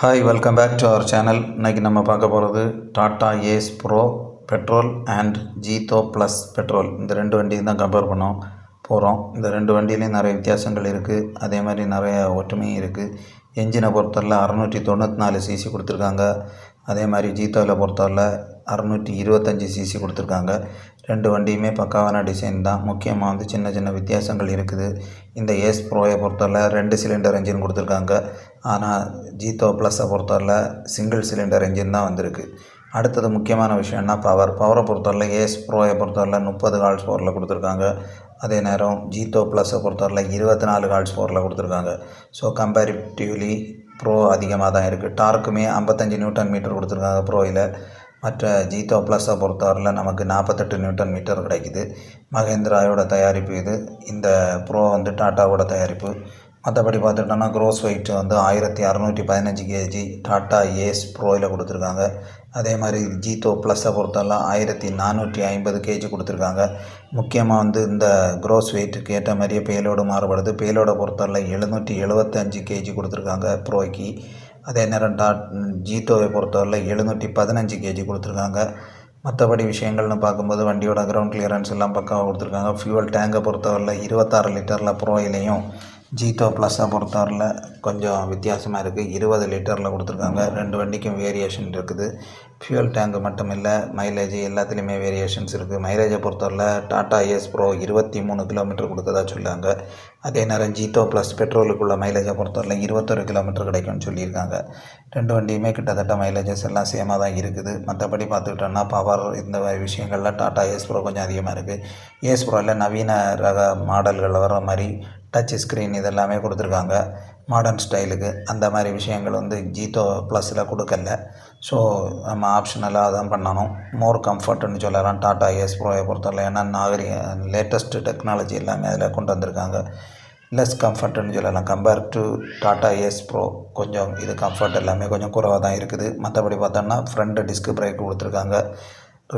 Hi welcome back to our channel இன்றைக்கி நம்ம பார்க்க போகிறது Tata Ace Pro petrol and Jeeto plus petrol இந்த ரெண்டு வண்டியும் தான் கம்பேர் பண்ணோம் போகிறோம் இந்த ரெண்டு வண்டியிலையும் நிறைய வித்தியாசங்கள் இருக்குது அதே மாதிரி நிறைய ஒற்றுமையும் இருக்குது என்ஜினை பொறுத்தவரை அறநூற்றி தொண்ணூற்றி நாலு சிசி கொடுத்துருக்காங்க. அதே மாதிரி ஜீத்தோவில் பொறுத்தவரை அறநூற்றி இருபத்தஞ்சி சிசி கொடுத்துருக்காங்க. ரெண்டு வண்டியுமே பக்காவான டிசைன் தான். முக்கியமாக வந்து சின்ன சின்ன வித்தியாசங்கள் இருக்குது. இந்த ஏஸ் ப்ரோயை பொறுத்தவரை ரெண்டு சிலிண்டர் என்ஜின் கொடுத்துருக்காங்க. ஆனால் ஜீத்தோ ப்ளஸை பொறுத்தவரை சிங்கிள் சிலிண்டர் என்ஜின் தான் வந்திருக்கு. அடுத்தது முக்கியமான விஷயம்னா பவர். பவரை பொறுத்தவரை ஏஸ் ப்ரோயை பொறுத்தவரை முப்பது ஹால்ஸ் பவரில் கொடுத்துருக்காங்க. அதே நேரம் ஜீத்தோ ப்ளஸை பொறுத்தவரை இருபத்தி நாலு ஹால்ஸ் பவரில் கொடுத்துருக்காங்க. ஸோ கம்பேரிட்டிவ்லி ப்ரோ அதிகமாக தான் இருக்குது டார்க்குமே ஐம்பத்தஞ்சு நியூட்டன் மீட்டர் கொடுத்துருக்காங்க ப்ரோயில் மற்ற ஜீத்தோ ப்ளஸை பொறுத்தவரையில் நமக்கு நாற்பத்தெட்டு நியூட்டன் மீட்டர் கிடைக்குது. மகேந்திராவோட தயாரிப்பு இது. இந்த ப்ரோ வந்து டாட்டாவோட தயாரிப்பு. மற்றபடி பார்த்துட்டோன்னா க்ரோஸ் வெயிட் வந்து ஆயிரத்தி அறநூற்றி பதினஞ்சு கேஜி டாட்டா ஏஸ் ப்ரோயில் கொடுத்துருக்காங்க. அதே மாதிரி ஜீத்தோ ப்ளஸை பொறுத்தெல்லாம் ஆயிரத்தி நானூற்றி ஐம்பது கேஜி கொடுத்துருக்காங்க. முக்கியமாக வந்து இந்த க்ரோஸ் வெயிட்டுக்கு ஏற்ற மாதிரியே பேலோடு மாறுபடுது. பேலோடை பொறுத்தவரையில் எழுநூற்றி எழுபத்தஞ்சு கேஜி கொடுத்துருக்காங்க ப்ரோய்க்கு அதே நேரம் டாட் ஜீத்தோவை பொறுத்தவரை எழுநூற்றி பதினஞ்சு கேஜி கொடுத்துருக்காங்க. மற்றபடி விஷயங்கள்னு பார்க்கும்போது வண்டியோட கிரவுண்ட் கிளியரன்ஸ் எல்லாம் பக்காவாக கொடுத்துருக்காங்க. ஃபியூவல் டேங்கை பொறுத்தவரையில் இருபத்தாறு லிட்டரில் ப்ரோயிலையும் ஜீட்டோ ப்ளஸ்ஸை பொறுத்தவரையில் கொஞ்சம் வித்தியாசமாக இருக்குது இருபது லிட்டரில் கொடுத்துருக்காங்க. ரெண்டு வண்டிக்கும் வேரியேஷன் இருக்குது. ஃபியூல் டேங்கு மட்டும் இல்லை மைலேஜ் எல்லாத்துலேயுமே வேரியேஷன்ஸ் இருக்குது மைலேஜை பொறுத்தவரையில் டாட்டா ஏஸ் ப்ரோ இருபத்தி மூணு கிலோமீட்டர் கொடுக்கதா சொல்லுவாங்க அதே நேரம் ஜீத்தோ ப்ளஸ் பெட்ரோலுக்குள்ள மைலேஜை பொறுத்தவரையில் இருபத்தொரு கிலோமீட்டர் கிடைக்கும்னு சொல்லியிருக்காங்க. ரெண்டு வண்டியுமே கிட்டத்தட்ட மைலேஜஸ் எல்லாம் சேமாக தான் இருக்குது. மற்றபடி பார்த்துக்கிட்டோன்னா பவர் இந்த மாதிரி விஷயங்களில் டாட்டா ஏஸ் ப்ரோ கொஞ்சம் அதிகமாக இருக்குது ஏஸ் ப்ரோவில் நவீன ரக மாடல்கள் வர மாதிரி டச் ஸ்க்ரீன் இதெல்லாமே கொடுத்துருக்காங்க. மாடர்ன் ஸ்டைலுக்கு அந்த மாதிரி விஷயங்கள் வந்து ஜீத்தோ ப்ளஸில் கொடுக்கல. ஸோ நம்ம ஆப்ஷனலாக தான் பண்ணணும். மோர் கம்ஃபர்ட்னு சொல்லலாம். டாட்டா ஏஸ் ப்ரோவை பொறுத்தவரை ஏன்னா நாகரிக லேட்டஸ்ட்டு டெக்னாலஜி எல்லாமே அதில் கொண்டு வந்திருக்காங்க. லெஸ் கம்ஃபர்ட்னு சொல்லலாம். Compare to Tata Ace Pro கொஞ்சம் இது கம்ஃபர்ட் எல்லாமே கொஞ்சம் குறைவாக தான் இருக்குது. மற்றபடி பார்த்தோம்னா ஃப்ரண்ட்டு டிஸ்க் பிரேக் கொடுத்துருக்காங்க.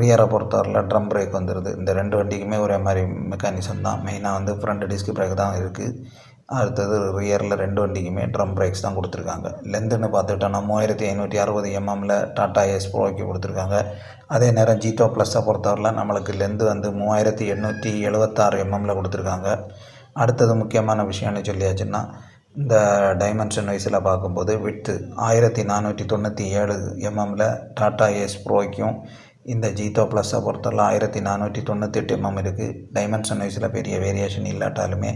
ரியரை பொறுத்தவரையில் ட்ரம் பிரேக் வந்துடுது இந்த ரெண்டு வண்டிக்குமே ஒரே மாதிரி மெக்கானிசம் தான். மெயினாக வந்து ஃப்ரண்ட் டிஸ்க் பிரேக் தான் இருக்குது அடுத்தது ரியரில் ரெண்டு வண்டிக்குமே ட்ரம் பிரேக்ஸ் தான் கொடுத்துருக்காங்க. லென்த்துன்னு பார்த்துக்கிட்டோன்னா மூவாயிரத்தி ஐநூற்றி அறுபது எம்எம்மில் டாட்டா எஸ் ப்ரோக்கு கொடுத்துருக்காங்க. அதே நேரம் ஜீட்டோ ப்ளஸ்ஸை பொறுத்தவரையில் நம்மளுக்கு லென்த்து வந்து மூவாயிரத்தி எண்ணூற்றி எழுபத்தாறு எம்எம்மில் கொடுத்துருக்காங்க. அடுத்தது முக்கியமான விஷயம்னு சொல்லியாச்சுன்னா இந்த டைமென்ஷன் வைஸில் பார்க்கும்போது விட்டு ஆயிரத்தி நானூற்றி தொண்ணூற்றி ஏழு எம்எம்மில் டாட்டா ஏஸ் ப்ரோய்க்கும் இந்த ஜீத்தோ ப்ளஸ்ஸை பொறுத்தவரை ஆயிரத்தி நானூற்றி தொண்ணூத்தெட்டு எம்எம் இருக்குது டைமென்ஷன் வைஸில் பெரிய வேரியேஷன் இல்லாட்டாலுமே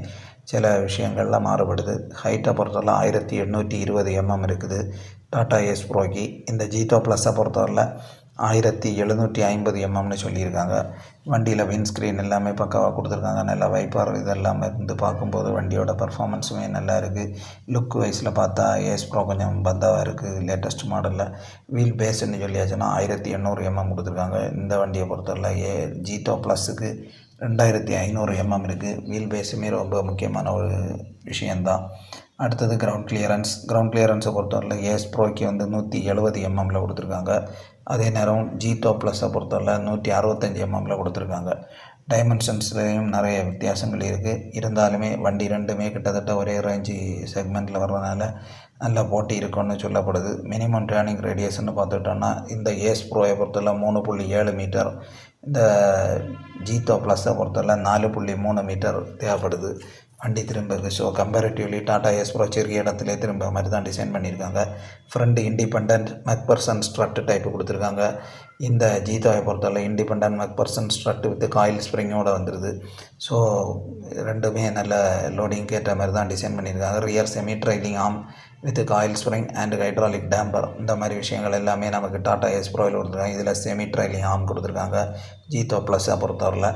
சில விஷயங்களில் மாறுபடுது. ஹைட்டை பொறுத்தவரை ஆயிரத்தி எண்ணூற்றி இருபது எம்எம் இருக்குது. டாட்டா ஏஸ் ப்ரோக்கி இந்த ஜீத்தோ ப்ளஸ்ஸை பொறுத்தவரையில் ஆயிரத்தி எழுநூற்றி ஐம்பது எம்எம்னு சொல்லியிருக்காங்க. வண்டியில் விண்ட்ஸ்க்ரீன் எல்லாமே பக்காவாக கொடுத்துருக்காங்க. நல்லா வைப்பார் இதெல்லாம் இருந்து பார்க்கும்போது வண்டியோட பர்ஃபாமன்ஸுமே நல்லா இருக்குது லுக் வைஸில் பார்த்தா ஏஸ் ப்ரோ கொஞ்சம் பந்தாவாக இருக்குது லேட்டஸ்ட் மாடலில் வீல் பேஸ்ன்னு சொல்லியாச்சுன்னா ஆயிரத்தி எண்ணூறு எம்எம் கொடுத்துருக்காங்க. இந்த வண்டியை பொறுத்தவரை ஏ ஜீட்டோ ப்ளஸுக்கு ரெண்டாயிரத்தி ஐநூறு எம்எம் இருக்குது வீல் பேஸுமே ரொம்ப முக்கியமான ஒரு விஷயந்தான் அடுத்தது கிரவுண்ட் கிளியரன்ஸ் கிரவுண்ட் கிளியரன்ஸை பொறுத்தவரையில் ஏஸ் ப்ரோக்கு வந்து நூற்றி எழுபது எம்எம்மில் கொடுத்துருக்காங்க. அதே நேரம் ஜீத்தோ ப்ளஸை பொறுத்தவரை நூற்றி அறுபத்தஞ்சி எம்எம்மில் கொடுத்துருக்காங்க. டைமென்ஷன்ஸ்லேயும் நிறைய வித்தியாசங்கள் இருக்குது இருந்தாலுமே வண்டி ரெண்டுமே கிட்டத்தட்ட ஒரே ரேஞ்சு செக்மெண்ட்டில் வர்றதுனால நல்ல போட்டி இருக்கும்னு சொல்லப்படுது. மினிமம் டேர்னிங் ரேடியேஷன் பார்த்துட்டோன்னா இந்த ஏஸ் ப்ரோவை பொறுத்தவரை மூணு புள்ளி ஏழு மீட்டர் இந்த ஜீத்தோ ப்ளஸை பொறுத்தவரை நாலு புள்ளி மூணு மீட்டர் தேவைப்படுது. வண்டி திரும்ப so comparatively Tata Ace Pro சிறிய இடத்துல திரும்ப மாதிரி தான் டிசைன் பண்ணியிருக்காங்க. Front independent McPherson strut type கொடுத்துருக்காங்க. இந்த ஜீதாவை பொறுத்தவரை independent McPherson strut with coil ஸ்ப்ரிங்கோடு வந்துடுது ஸோ ரெண்டுமே நல்ல லோடிங் ஏற்ற மாதிரி தான் டிசைன் பண்ணியிருக்காங்க. Rear semi trailing arm with coil spring and hydraulic damper இந்த மாதிரி விஷயங்கள் எல்லாமே நமக்கு டாடா எஸ் ப்ரோவில் கொடுத்துருக்காங்க. இதில் செமி ட்ரைலிங் ஆம் கொடுத்துருக்காங்க. ஜீத்தோ ப்ளஸ்ஸை பொறுத்தவரையில்.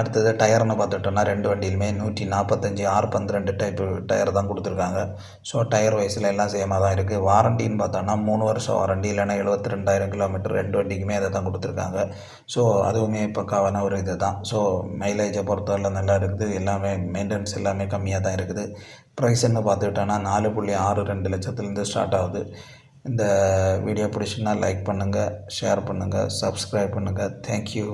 அடுத்தது டயர்னு பார்த்துட்டோம்னா ரெண்டு வண்டியிலுமே நூற்றி நாற்பத்தஞ்சி ஆறு பன்னிரெண்டு டைப்பு டயர் தான் கொடுத்துருக்காங்க. ஸோ டயர் வயசில் எல்லாம் சேமாக தான் இருக்குது வாரண்டின்னு பார்த்தோன்னா மூணு வருஷம் வாரண்டி இல்லைன்னா எழுபத்தி ரெண்டாயிரம் கிலோமீட்டர் ரெண்டு வண்டிக்குமே அதை தான் கொடுத்துருக்காங்க. ஸோ அதுவுமே பக்காவான ஒரு இது தான். ஸோ மைலேஜை பொறுத்தவரை நல்லா இருக்குது. எல்லாமே மெயின்டெனன்ஸ் எல்லாமே கம்மியாக தான் இருக்குது. ப்ரைஸ்ன்னு பார்த்துக்கிட்டோன்னா நாலு புள்ளி ஆறு ரெண்டு லட்சத்துலேருந்து ஸ்டார்ட் ஆகுது. இந்த வீடியோ பிடிச்சுன்னா லைக் பண்ணுங்கள் ஷேர் பண்ணுங்கள் சப்ஸ்கிரைப் பண்ணுங்கள் தேங்க்யூ